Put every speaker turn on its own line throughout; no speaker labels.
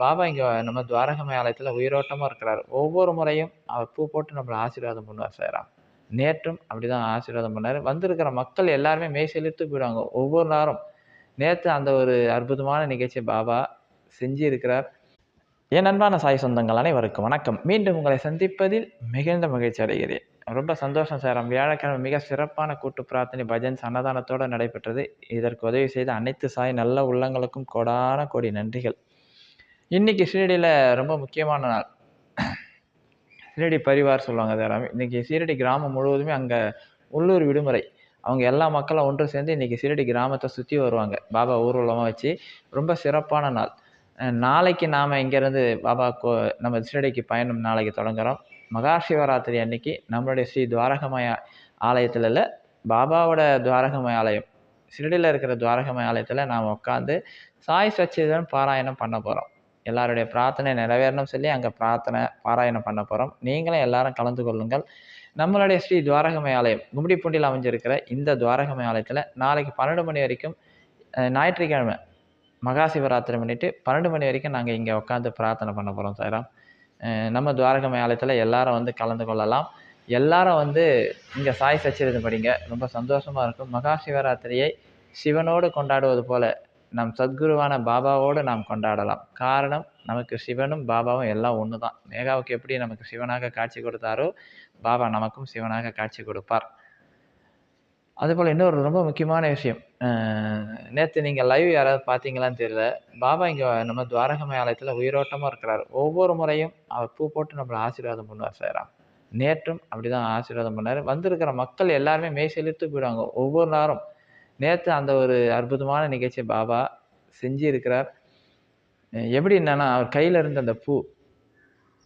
பாபா இங்கே நம்ம துவாரகமய ஆலயத்தில் உயிரோட்டமாக இருக்கிறார் ஒவ்வொரு முறையும் அவர் பூ போட்டு நம்மளை ஆசீர்வாதம் பண்ணுவார் சாய்ராம். நேற்றும் அப்படி தான் ஆசீர்வாதம் பண்ணார் வந்திருக்கிற மக்கள் எல்லாருமே மெய் செலுத்து போயிடுவாங்க. ஒவ்வொரு நாளும். நேற்று அந்த ஒரு அற்புதமான நிகழ்ச்சி பாபா செஞ்சு இருக்கிறார். என் அன்பான சாய் சொந்தங்கள் அனைவருக்கும் வணக்கம். மீண்டும் உங்களை சந்திப்பதில் மிகுந்த மகிழ்ச்சி அடைகிறேன். ரொம்ப சந்தோஷம் சார் வியாழக்கிழமை மிக சிறப்பான கூட்டு பிரார்த்தனை, பஜன்ஸ், சன்னதானத்தோடு நடைபெற்றது. இதற்கு உதவி செய்த அனைத்து சாய் நல்ல உள்ளங்களுக்கும் கோடான கோடி நன்றிகள். இன்னைக்கு ஷீரடியில ரொம்ப முக்கியமான நாள். ஷீரடி பரிவார் சொல்லுவாங்க இதெல்லாம் இன்றைக்கி ஷீரடி கிராமம் முழுவதுமே அங்கே உள்ளூர் விடுமுறை. அவங்க எல்லா மக்களும் ஒன்று சேர்ந்து இன்னைக்கு ஷீரடி கிராமத்தை சுற்றி வருவாங்க. பாபா ஊர்வலமாக வச்சு ரொம்ப சிறப்பான நாள். நாளைக்கு நாம் இங்கேருந்து பாபா கோ நம்ம ஷீரடிக்கு பயணம் நாளைக்கு தொடங்குகிறோம் மகா சிவராத்திரி அன்னைக்கு நம்மளுடைய ஸ்ரீ துவாரகமய ஆலயத்தில் இல்லை பாபாவோட துவாரகமய ஆலயம். ஷிரடியில் இருக்கிற துவாரகமய ஆலயத்தில் நாம் உட்காந்து சாய் சச்சிதன் பாராயணம் பண்ண போகிறோம் எல்லாருடைய பிரார்த்தனை நிறைவேறணும்னு சொல்லி அங்கே பிரார்த்தனை, பாராயணம் பண்ண போகிறோம் நீங்களும் எல்லாரும் கலந்து கொள்ளுங்கள். நம்மளுடைய ஸ்ரீ துவாரகமய ஆலயம் கும்மிடிப்பூண்டியில அமைஞ்சிருக்கிற இந்த துவாரகமய ஆலயத்தில் நாளைக்கு 12 மணி வரைக்கும் ஞாயிற்றுக்கிழமை மகா சிவராத்திரி முன்னிட்டு 12 மணி வரைக்கும் நாங்கள் இங்கே உட்காந்து பிரார்த்தனை பண்ண போகிறோம் சாய்ராம். நம்ம துவாரகமய ஆலயத்தில் எல்லாரும் வந்து கலந்து கொள்ளலாம். எல்லாரும் வந்து இங்கே சாய் சச்சரிதம் படிங்க. ரொம்ப சந்தோஷமாக இருக்கும். மகா சிவராத்திரியை சிவனோடு கொண்டாடுவது போல நம் சத்குருவான பாபாவோடு நாம் கொண்டாடலாம். காரணம் நமக்கு சிவனும், பாபாவும் எல்லாம் ஒன்று தான். மேகாவுக்கு எப்படி நமக்கு சிவனாக காட்சி கொடுத்தாரோ, பாபா நமக்கும் சிவனாக காட்சி கொடுப்பார். அதுபோல் இன்னொரு ரொம்ப முக்கியமான விஷயம். நேற்று நீங்கள் லைவ் யாராவது பார்த்தீங்களான்னு தெரியல. பாபா இங்கே நம்ம துவாரகமய ஆலயத்தில் உயிரோட்டமாக இருக்கிறார் ஒவ்வொரு முறையும் அவர் பூ போட்டு நம்மளை ஆசீர்வாதம் பண்ணுவார் செய்கிறான் நேற்றும் அப்படி தான் ஆசீர்வாதம் பண்ணார் வந்திருக்கிற மக்கள் எல்லாருமே மெய் செலுத்து போயிடுவாங்க. ஒவ்வொரு நாளும். நேற்று அந்த ஒரு அற்புதமான நிகழ்ச்சி பாபா செஞ்சு இருக்கிறார். எப்படி என்னன்னா, அவர் கையில இருந்த அந்த பூ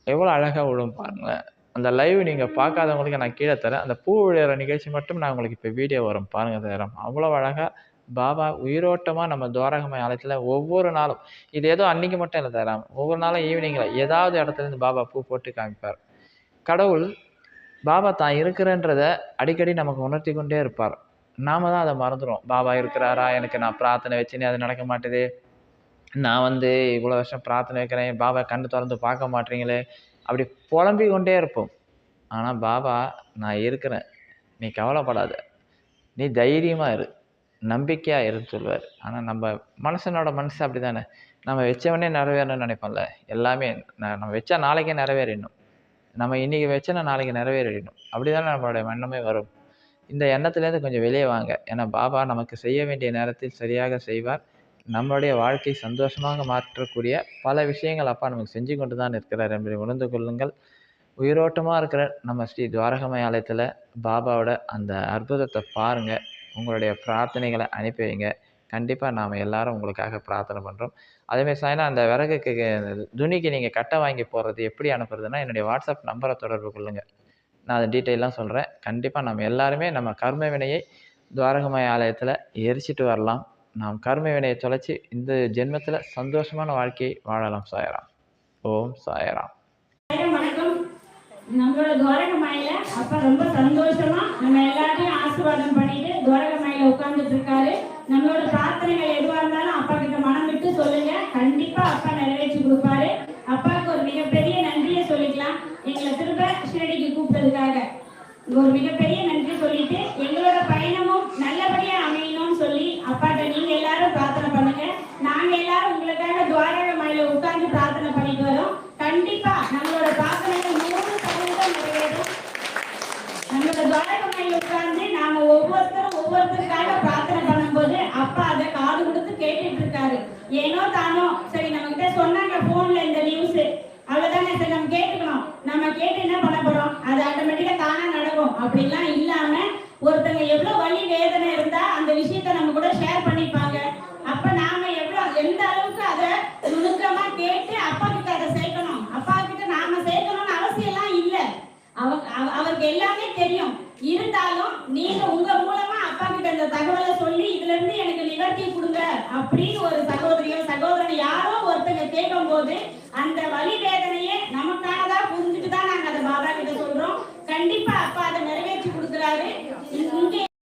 எவ்வளோ அழகாக விழும் பாருங்களேன். அந்த லைவ் நீங்கள் பார்க்காதவங்களுக்கு நான் கீழே தரேன். அந்த பூ விழுற நிகழ்ச்சி மட்டும் நான் உங்களுக்கு இப்போ வீடியோ வரும் பாருங்கள் தரம் அவ்வளோ அழகாக பாபா உயிரோட்டமாக நம்ம துவாரகமய ஆலயத்தில் ஒவ்வொரு நாளும் இது ஏதோ அன்றைக்கி மட்டும் இல்லை சாய்ராம். ஒவ்வொரு நாளும் ஈவினிங்கில் ஏதாவது இடத்துல இருந்து பாபா பூ போட்டு காமிப்பார். கடவுள் பாபா தான் இருக்கிறேன்றத அடிக்கடி நமக்கு உணர்த்தி கொண்டே இருப்பார். நாம தான் அதை மறந்துருவோம். பாபா இருக்கிறாரா? எனக்கு நான் பிரார்த்தனை வச்சேனே அது நடக்க மாட்டேது நான் வந்து இவ்வளோ வருஷம் பிரார்த்தனை வைக்கிறேன். பாபா கண்ணு திறந்து பார்க்க மாட்றீங்களே. அப்படி புலம்பிக் கொண்டே இருப்போம். ஆனால் பாபா நான் இருக்கிறேன். நீ கவலைப்படாத. நீ தைரியமாக இரு. நம்பிக்கையாக இருன்னு சொல்லுவார் ஆனால் நம்ம மனுஷனோட மனசு அப்படிதானே. நம்ம வச்சவனே நிறைவேறணும்னு நினைப்போம்ல. எல்லாமே நம்ம வச்சா நாளைக்கே நிறைவேறிடணும். நம்ம இன்னைக்கு வச்சோன்னா நாளைக்கு நிறைவேறிடணும். அப்படி தானே நம்மளுடைய எண்ணமே வரும். இந்த எண்ணத்திலேருந்து கொஞ்சம் வெளியே வாங்க. ஏன்னா பாபா நமக்கு செய்ய வேண்டிய நேரத்தில் சரியாக செய்வார். நம்மளுடைய வாழ்க்கை சந்தோஷமாக மாற்றக்கூடிய பல விஷயங்கள் அப்பா நமக்கு செஞ்சு கொண்டு தான் இருக்கிறார் என்பதை உணர்ந்து கொள்ளுங்கள். உயிரோட்டமாக இருக்கிற நம்ம ஸ்ரீ துவாரகமய ஆலயத்தில் பாபாவோட அந்த அற்புதத்தை பாருங்கள் உங்களுடைய பிரார்த்தனைகளை அனுப்பி வைங்க. கண்டிப்பாக நாம் எல்லாரும் உங்களுக்காக பிரார்த்தனை பண்ணுறோம் அதேமாரி சாய்னா அந்த விறகுக்கு துணிக்கு நீங்கள் கட்டை வாங்கி போடுறது எப்படி அனுப்புறதுன்னா, என்னுடைய வாட்ஸ்அப் நம்பரை தொடர்பு கொள்ளுங்கள் நான் அதை டீட்டெயிலாக சொல்கிறேன் கண்டிப்பாக நம்ம எல்லாருமே நம்ம கர்ம வினையை துவாரகமய ஆலயத்தில் எரிச்சிட்டு வரலாம். நாம் கர்ம வினையை தொலைச்சி இந்த ஜென்மத்தில் சந்தோஷமான வாழ்க்கையை வாழலாம் சாயராம் ஓம் சாயராம்
வணக்கம். நம்மளோட துவாரகமாயில அப்ப ரொம்ப சந்தோஷமா நம்ம எல்லாரையும் ஆசீர்வாதம் பண்ணிட்டு துவாரகமாயில உட்கார்ந்துட்டு இருக்காரு. ஷீரடிக்கு ஒரு மிகப்பெரிய நன்றி சொல்லிட்டு எங்க அப்படிலாம் இல்லாம ஒருத்தங்க எவ்வளவு வலி வேதனை இருந்தா அந்த விஷயத்த நம்ம கூட ஷேர் பண்ணிப்பாங்க. அப்ப நாம எவ்வளவு எந்த அளவுக்கு அதை நுணுக்கமா கேட்டு அப்பா கிட்ட அதை சேர்க்கணும். அப்பா கிட்ட நாம சேர்க்கணும்னு அவசியம் எல்லாம் இல்ல அவருக்கு எல்லாமே தெரியும். இருந்தாலும் நீங்க உங்க மூலமா அப்பா கிட்ட இந்த தகவலை சொல்லி இதுல இருந்து எனக்கு நிவர்த்தி கொடுங்க அப்படின்னு ஒரு சகோதரியோ சகோதரன் யாரோ ஒருத்தங்க கேட்கும் போது அந்த வழி வேதனையே நமக்கானதா புரிஞ்சுட்டு தான் நாங்க அதை பாபா கிட்ட சொல்றோம். கண்டிப்பா அப்பா அதை